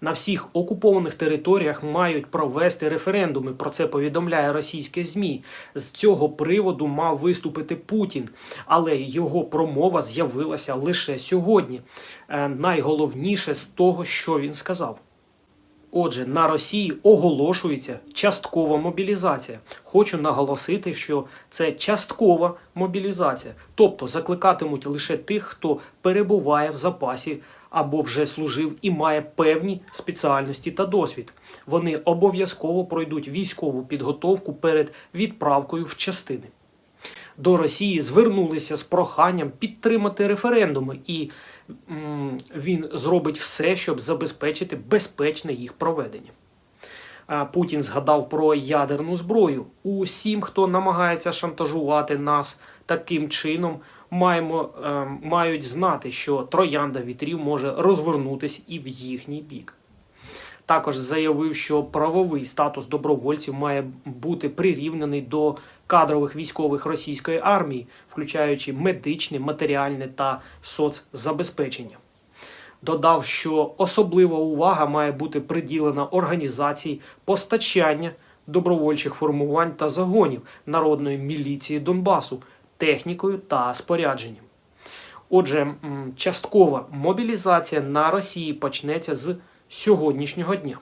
На всіх окупованих територіях мають провести референдуми. Про це повідомляє російське ЗМІ. З цього приводу мав виступити Путін, але його промова з'явилася лише сьогодні. Е, Найголовніше з того, що він сказав. Отже, на Росії оголошується часткова мобілізація. Хочу наголосити, що це часткова мобілізація, тобто закликатимуть лише тих, хто перебуває в запасі або вже служив і має певні спеціальності та досвід. Вони обов'язково пройдуть військову підготовку перед відправкою в частини до Росії звернулися з проханням підтримати референдуми, і м, він зробить все, щоб забезпечити безпечне їх проведення. Путін згадав про ядерну зброю. Усім, хто намагається шантажувати нас таким чином, маємо, е, мають знати, що троянда вітрів може розвернутися і в їхній бік. Також заявив, що правовий статус добровольців має бути прирівняний до кадрових військових російської армії, включаючи медичне, матеріальне та соцзабезпечення. Додав, що особлива увага має бути приділена організації постачання добровольчих формувань та загонів народної міліції Донбасу технікою та спорядженням. Отже, часткова мобілізація на Росії почнеться з сьогоднішнього дня.